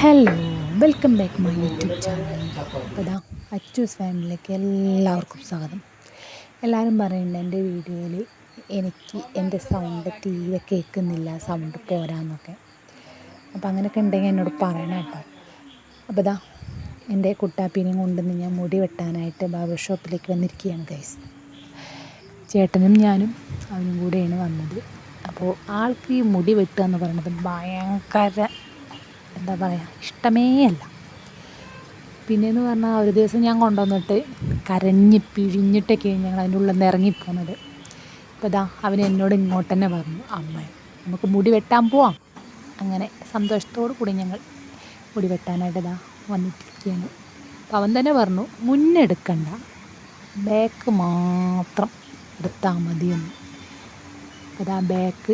Hello welcome back my YouTube channel അപ്പോൾ അച്ചൂസ് ഫാമിലിയിലേക്ക് എല്ലാവർക്കും സ്വാഗതം. എല്ലാവരും പറയുന്നുണ്ട് എന്റെ വീഡിയോയിൽ എനിക്ക് എന്റെ സൗണ്ട് തീരെ കേൾക്കുന്നില്ല സൗണ്ട് പോരാന്നൊക്കെ. അപ്പോൾ അങ്ങനെയൊക്കെ ഉണ്ടെങ്കിൽ എന്നോട് പറയണം കേട്ടോ. അപ്പോൾ ഇതാ എന്റെ കുട്ടാപ്പീനെയും കൊണ്ടുവന്ന് ഞാൻ മുടി വെട്ടാനായിട്ട് ബാർബർ ഷോപ്പിലേക്ക് വന്നിരിക്കുകയാണ് ഗൈസ് ചേട്ടനും ഞാനും അവനും കൂടെയാണ് വന്നത്. അപ്പോൾ ആൾക്ക് ഈ മുടി വെട്ടുക എന്ന് പറയുന്നത് ഭയങ്കര എന്താ പറയുക ഇഷ്ടമേ അല്ല. പിന്നെയെന്ന് പറഞ്ഞാൽ ഒരു ദിവസം ഞാൻ കൊണ്ടുവന്നിട്ട് കരഞ്ഞ് പിഴിഞ്ഞിട്ടൊക്കെയാണ് ഞങ്ങൾ അതിന്റെ ഉള്ളിൽ നിന്ന് ഇറങ്ങിപ്പോകുന്നത് അപ്പോൾ ഇതാ അവൻ എന്നോട് ഇങ്ങോട്ട് തന്നെ പറഞ്ഞു അമ്മ നമുക്ക് മുടി വെട്ടാൻ പോവാം. അങ്ങനെ സന്തോഷത്തോടു കൂടി ഞങ്ങൾ മുടി വെട്ടാനായിട്ട് ഇതാ വന്നിട്ടിരിക്കുകയാണ്. അപ്പോൾ അവൻ തന്നെ പറഞ്ഞു മുന്നെടുക്കണ്ട ബാക്ക് മാത്രം എടുത്താൽ മതിയെന്ന്. അപ്പോൾ ഇതാ ബാക്ക്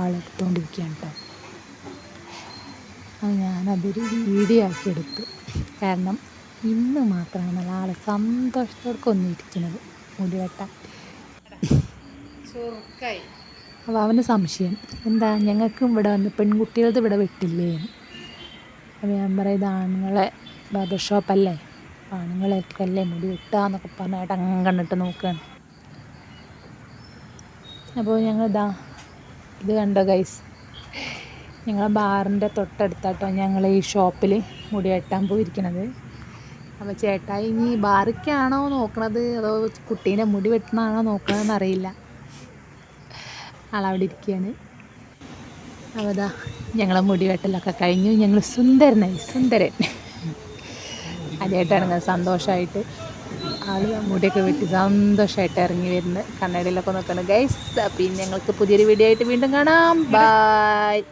ആളെടുത്തുകൊണ്ടിരിക്കുകയാണ് കേട്ടോ അപ്പോൾ ഞാനതൊരു വീഡിയോ ആക്കി എടുത്തു കാരണം ഇന്ന് മാത്രമാണ് ആളെ സന്തോഷത്തോടെ കൊന്നിരിക്കുന്നത് മുടിവെട്ട. അപ്പം അപ്പോൾ അവന് സംശയം. എന്താ ഞങ്ങൾക്കും ഇവിടെ വന്ന് പെൺകുട്ടികളത് ഇവിടെ വെട്ടില്ലേ അപ്പം അപ്പോൾ ഞാൻ പറയും ഇത് ആണുങ്ങളെ ബാർബർ ഷോപ്പല്ലേ ആണുങ്ങളൊക്കെയല്ലേ മുടി വെട്ടുക എന്നൊക്കെ പറഞ്ഞായിട്ട് അങ്ങ് കണ്ടിട്ട് നോക്കുകയാണ്. അപ്പോൾ ഞങ്ങളിതാ ഇത് കണ്ടോ ഗൈസ് ഞങ്ങളെ ബാറിന്റെ തൊട്ടടുത്താട്ടോ ഞങ്ങൾ ഈ ഷോപ്പിൽ മുടി വെട്ടാൻ പോയിരിക്കണത്. അപ്പോൾ ചേട്ടായി ഇനി ബാറിക്കാണോ നോക്കണത്? അതോ കുട്ടീന്റെ മുടി വെട്ടണതാണോ നോക്കണതെന്ന് അറിയില്ല. ആളവിടെ ഇരിക്കുകയാണ് അപ്പോൾ അതാ ഞങ്ങളെ മുടി വെട്ടലൊക്കെ കഴിഞ്ഞു. ഞങ്ങൾ സുന്ദരനായി സുന്ദരൻ. അതേട്ടാണ് സന്തോഷമായിട്ട് ആൾ മുടിയൊക്കെ വെട്ടി സന്തോഷമായിട്ട് ഇറങ്ങി വരുന്നത്. കണ്ണടയിലൊക്കെ നോക്കണം ഗൈസ് അപ്പം ഞങ്ങൾക്ക് പുതിയൊരു വീഡിയോ ആയിട്ട് വീണ്ടും കാണാം. ബായ്